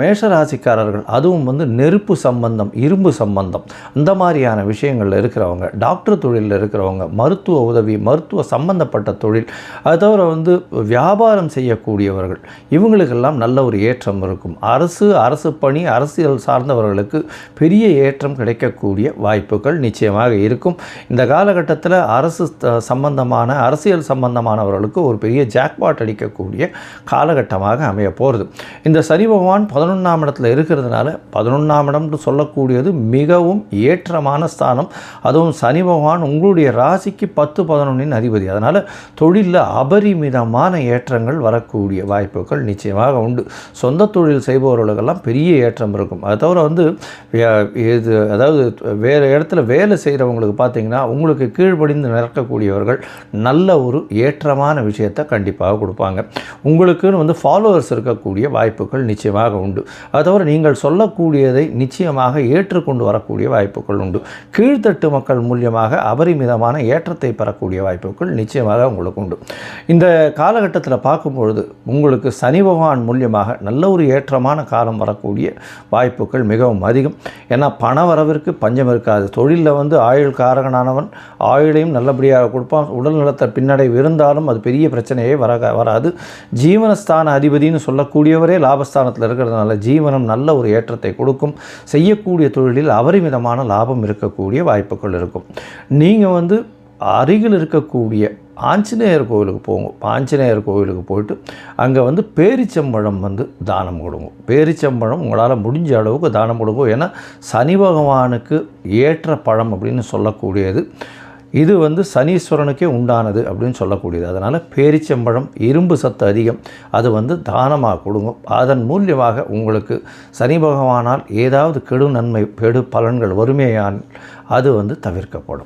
மேஷராசிக்காரர்கள் அதுவும் வந்து நெருப்பு சம்பந்தம் இரும்பு சம்பந்தம். இந்த மாதிரியான விஷயங்களில் இருக்கிறவங்க டாக்டர் தொழிலில் இருக்கிறவங்க மருத்துவ உதவி மருத்துவ சம்பந்தப்பட்ட தொழில் அது தவிர வந்து வியாபாரம் செய்யக்கூடியவர்கள் இவங்களுக்கெல்லாம் நல்ல ஒரு ஏற்றம் இருக்கும். அரசு அரசு பணி அரசியல் சார்ந்தவர்களுக்கு பெரிய ஏற்றம் கிடைக்கக்கூடிய வாய்ப்புகள் நிச்சயமாக இருக்கும். இந்த காலகட்டத்தில் அரசு சம்பந்தமான அரசியல் சம்பந்தமானவர்களுக்கு ஒரு பெரிய ஜாக்பாட் அடிக்கக்கூடிய காலகட்டமாக அமைய போகிறது இந்த சனி பகவான் பதினொன்றாம் இடத்துல இருக்கிறதுனால பதினொன்றாம் இடம்னு சொல்லக்கூடியது மிகவும் ஏற்றமான ஸ்தானம். அதுவும் சனி பகவான் உங்களுடைய ராசிக்கு பத்து பதினொன்றின் அதிபதி. அதனால் தொழிலில் அபரிமிதமான ஏற்றங்கள் வரக்கூடிய வாய்ப்புகள் நிச்சயமாக உண்டு. சொந்த தொழில் செய்பவர்களுக்கெல்லாம் பெரிய ஏற்றம் இருக்கும். அதை தவிர வந்து இது அதாவது வேறு இடத்துல வேலை செய்கிறவங்களுக்கு பார்த்தீங்கன்னா உங்களுக்கு கீழ்ப்படிந்து நடக்கக்கூடியவர்கள் நல்ல ஒரு ஏற்றமான விஷயத்தை கண்டிப்பாக கொடுப்பாங்க. உங்களுக்குன்னு வந்து ஃபாலோவர்ஸ் இருக்கக்கூடிய வாய்ப்புகள் நிச்சயமாக உண்டு. அது தவிர நீங்கள் சொல்லக்கூடியதை நிச்சயமாக ஏற்றுக்கொண்டு வரக்கூடிய வாய்ப்புகள் உண்டு. கீழ்த்தட்டு மக்கள் மூலியமாக அபரிமிதமான ஏற்றத்தை பெறக்கூடிய வாய்ப்புகள் நிச்சயமாக உங்களுக்கு உண்டு. இந்த காலகட்டத்தில் பார்க்கும்பொழுது உங்களுக்கு சனி பகவான் மூலியமாக நல்ல ஒரு ஏற்றமான காலம் வரக்கூடிய வாய்ப்புகள் மிகவும் அதிகம். ஏன்னா பண வரவிற்கு பஞ்சம் இருக்காது. தொழிலில் வந்து ஆயுள் காரகனானவன் ஆயுளையும் நல்லபடியாக கொடுப்பான். உடல் நலத்தை பின்னடைவு இருந்தாலும் அது பெரிய பிரச்சனையே வர வராது. ஜீவனஸ்தான அதிபதினு சொல்லக்கூடியவரே லாபஸ்தானத்தில் இருக்கிறதுனால ஜீவனம் நல்ல ஒரு ஏற்றத்தை கொடுக்கும். செய்யக்கூடிய தொழிலில் அபரிமிதமான லாபம் இருக்கக்கூடிய வாய்ப்புகள் இருக்கும். நீங்கள் வந்து அருகில் இருக்கக்கூடிய ஆஞ்சநேயர் கோவிலுக்கு போங்க. ஆஞ்சநேயர் கோவிலுக்கு போயிட்டு அங்கே வந்து பேரிச்சம்பழம் வந்து தானம் கொடுங்க. பேரிச்சம்பழம் உங்களால் முடிஞ்ச அளவுக்கு தானம் கொடுங்க. ஏன்னா சனி பகவானுக்கு ஏற்ற பழம் அப்படின்னு சொல்லக்கூடியது. இது வந்து சனீஸ்வரனுக்கே உண்டானது அப்படின்னு சொல்லக்கூடியது. அதனால் பேரிச்சம்பழம் இரும்பு சத்து அதிகம். அது வந்து தானமாக கொடுங்க அதன் மூலியமாக உங்களுக்கு சனி பகவானால் ஏதாவது கெடு நன்மை கெடு பலன்கள் வறுமையான் அது வந்து தவிர்க்கப்படும்.